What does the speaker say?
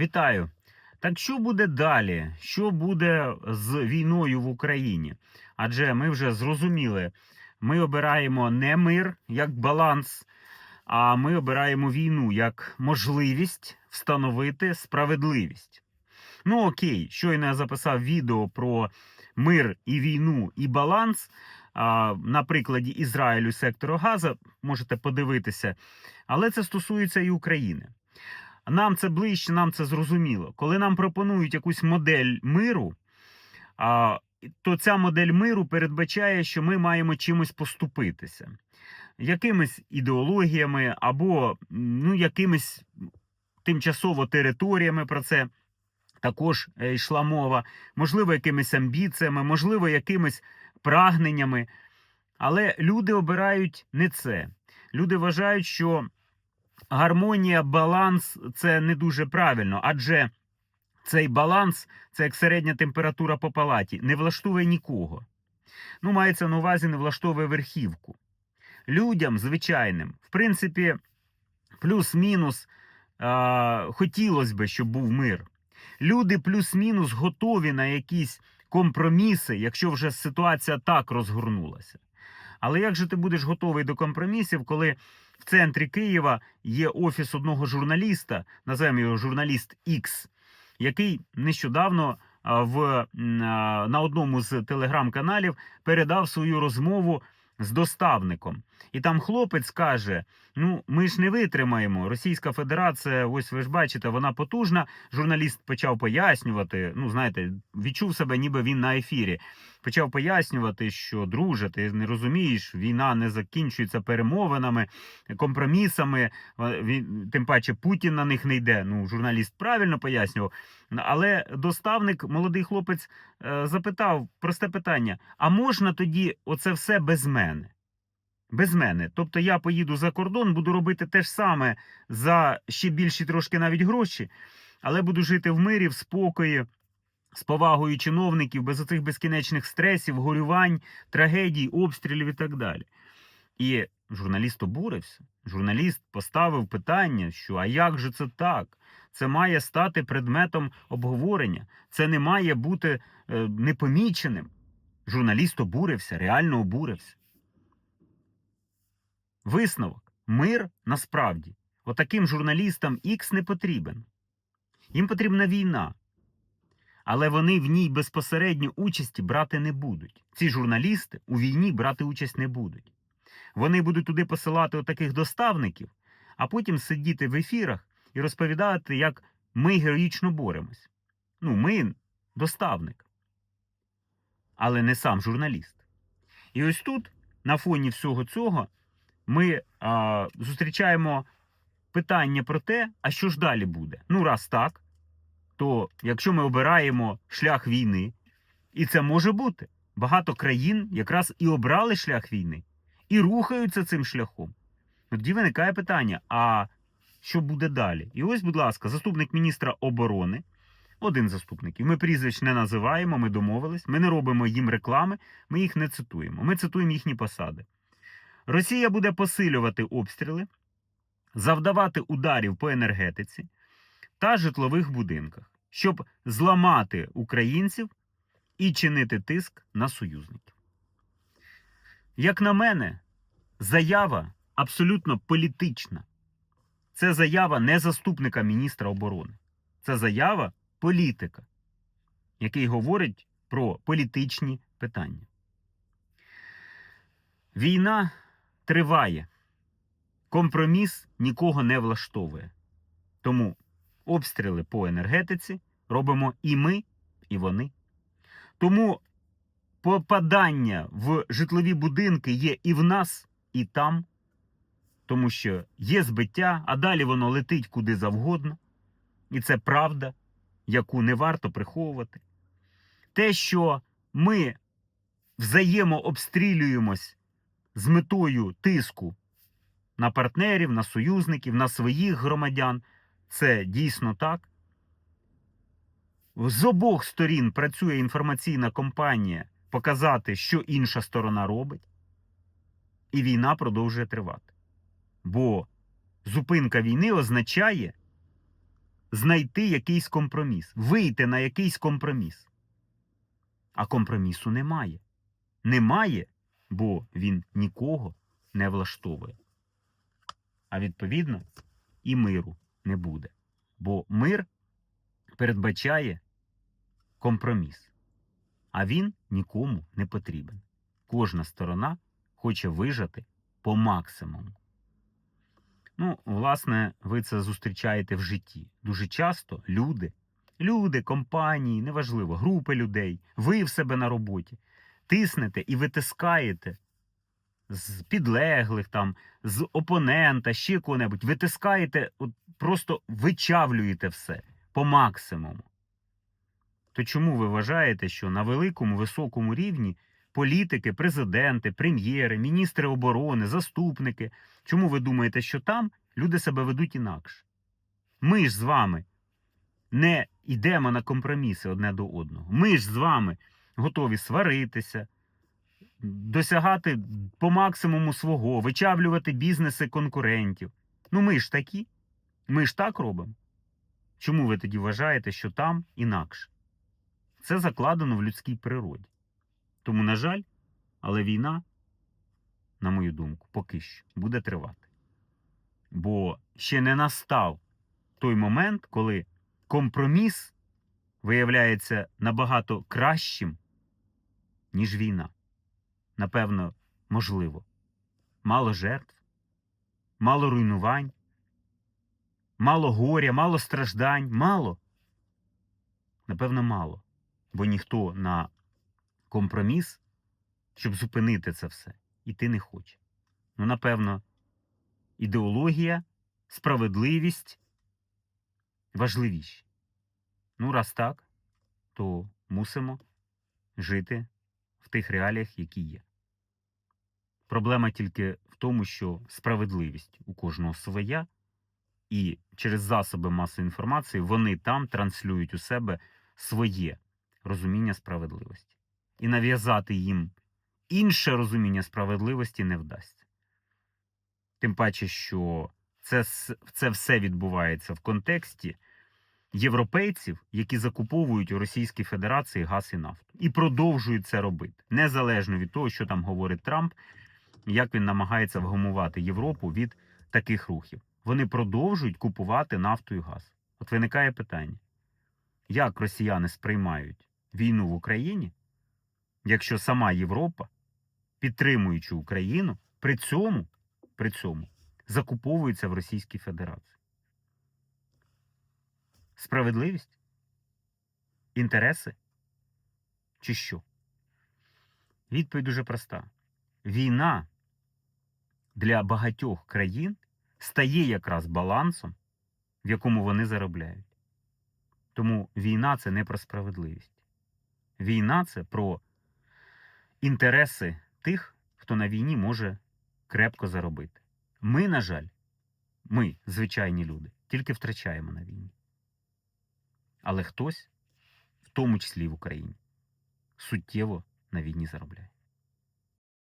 Вітаю. Так що буде далі? Що буде з війною в Україні? Адже ми вже зрозуміли, ми обираємо не мир як баланс, а ми обираємо війну як можливість встановити справедливість. Ну окей, щойно я записав відео про мир і війну і баланс. На прикладі Ізраїлю сектору Газа можете подивитися, але це стосується і України. Нам це ближче, нам це зрозуміло. Коли нам пропонують якусь модель миру, то ця модель миру передбачає, що ми маємо чимось поступитися, якимись ідеологіями або ну, якимись тимчасово територіями про це також е, йшла мова, можливо, якимись амбіціями, можливо, якимись прагненнями. Але люди обирають не це. Люди вважають, що гармонія, баланс це не дуже правильно, адже цей баланс, це як середня температура по палаті, не влаштовує нікого. Ну, мається на увазі, не влаштовує верхівку. Людям, звичайним, в принципі, плюс-мінус а, хотілося б, щоб був мир. Люди плюс-мінус готові на якісь компроміси, якщо вже ситуація так розгорнулася. Але як же ти будеш готовий до компромісів, коли в центрі Києва є офіс одного журналіста, називаємо його журналіст X, який нещодавно в, на одному з телеграм-каналів передав свою розмову з доставником. І там хлопець каже: Ну, ми ж не витримаємо. Російська Федерація, ось ви ж бачите, вона потужна. Журналіст почав пояснювати. Ну, знаєте, відчув себе, ніби він на ефірі. Почав пояснювати, що друже, ти не розумієш, війна не закінчується перемовинами, компромісами. він- Тим паче Путін на них не йде. Ну, журналіст правильно пояснював. Але доставник, молодий хлопець, е, запитав просте питання: а можна тоді оце все без мене? Без мене. Тобто я поїду за кордон, буду робити те ж саме за ще більші трошки навіть гроші, але буду жити в мирі, в спокої, з повагою чиновників, без оцих безкінечних стресів, горювань, трагедій, обстрілів і так далі. І журналіст обурився. Журналіст поставив питання, що а як же це так? Це має стати предметом обговорення, це не має бути е, непоміченим. Журналіст обурився, реально обурився. Висновок. Мир насправді. Отаким журналістам X не потрібен. Їм потрібна війна. Але вони в ній безпосередньо участі брати не будуть. Ці журналісти у війні брати участь не будуть. Вони будуть туди посилати отаких доставників, а потім сидіти в ефірах і розповідати, як ми героїчно боремось. Ну, ми доставник. Але не сам журналіст. І ось тут, на фоні всього цього, ми а, зустрічаємо питання про те, а що ж далі буде. Ну, раз так, то якщо ми обираємо шлях війни, і це може бути, багато країн якраз і обрали шлях війни, і рухаються цим шляхом. Тоді виникає питання: а що буде далі? І ось, будь ласка, заступник міністра оборони, один заступників. Ми прізвищ не називаємо, ми домовились, ми не робимо їм реклами, ми їх не цитуємо. Ми цитуємо їхні посади. Росія буде посилювати обстріли, завдавати ударів по енергетиці та житлових будинках, щоб зламати українців і чинити тиск на союзників. Як на мене, заява абсолютно політична. Це заява не заступника міністра оборони. Це заява політика, який говорить про політичні питання. Війна триває. Компроміс нікого не влаштовує. Тому обстріли по енергетиці робимо і ми, і вони. Тому попадання в житлові будинки є і в нас, і там, тому що є збиття, а далі воно летить куди завгодно. І це правда, яку не варто приховувати. Те, що ми взаємообстрілюємось з метою тиску на партнерів, на союзників, на своїх громадян. Це дійсно так. З обох сторін працює інформаційна кампанія показати, що інша сторона робить, і війна продовжує тривати. Бо зупинка війни означає знайти якийсь компроміс, вийти на якийсь компроміс. А компромісу немає. Немає, бо він нікого не влаштовує. А відповідно, і миру не буде. Бо мир передбачає компроміс, а він нікому не потрібен. Кожна сторона хоче вижати по максимуму. Ну, власне, ви це зустрічаєте в житті. Дуже часто люди, люди, компанії, неважливо, групи людей, ви в себе на роботі тиснете і витискаєте з підлеглих, там, з опонента, ще кого-небудь, витискаєте, от просто вичавлюєте все по максимуму. То чому ви вважаєте, що на великому високому рівні політики, президенти, прем'єри, міністри оборони, заступники, чому ви думаєте, що там люди себе ведуть інакше? Ми ж з вами не йдемо на компроміси одне до одного. Ми ж з вами готові сваритися, досягати по максимуму свого, вичавлювати бізнеси конкурентів. Ну ми ж такі. Ми ж так робимо. Чому ви тоді вважаєте, що там інакше? Це закладено в людській природі. Тому, на жаль, але війна, на мою думку, поки що буде тривати. Бо ще не настав той момент, коли компроміс виявляється набагато кращим, ніж війна. Напевно, можливо. Мало жертв, мало руйнувань, мало горя, мало страждань, мало. Напевно, мало. Бо ніхто на компроміс, щоб зупинити це все, іти не хоче. Ну, напевно, ідеологія, справедливість важливіші. Ну, раз так, то мусимо жити тих реаліях, які є. Проблема тільки в тому, що справедливість у кожного своя, і через засоби масової інформації вони там транслюють у себе своє розуміння справедливості. І нав'язати їм інше розуміння справедливості не вдасться. Тим паче, що це, це все відбувається в контексті європейців, які закуповують у Російській Федерації газ і нафту. І продовжують це робити, незалежно від того, що там говорить Трамп, як він намагається вгамувати Європу від таких рухів. Вони продовжують купувати нафту і газ. От виникає питання: як росіяни сприймають війну в Україні, якщо сама Європа, підтримуючи Україну, при цьому, при цьому закуповується в Російській Федерації? Справедливість? Інтереси? Чи що? Відповідь дуже проста. Війна для багатьох країн стає якраз балансом, в якому вони заробляють. Тому війна це не про справедливість. Війна це про інтереси тих, хто на війні може крепко заробити. Ми, на жаль, ми, звичайні люди, тільки втрачаємо на війні. Але хтось, в тому числі і в Україні, суттєво на війні заробляє.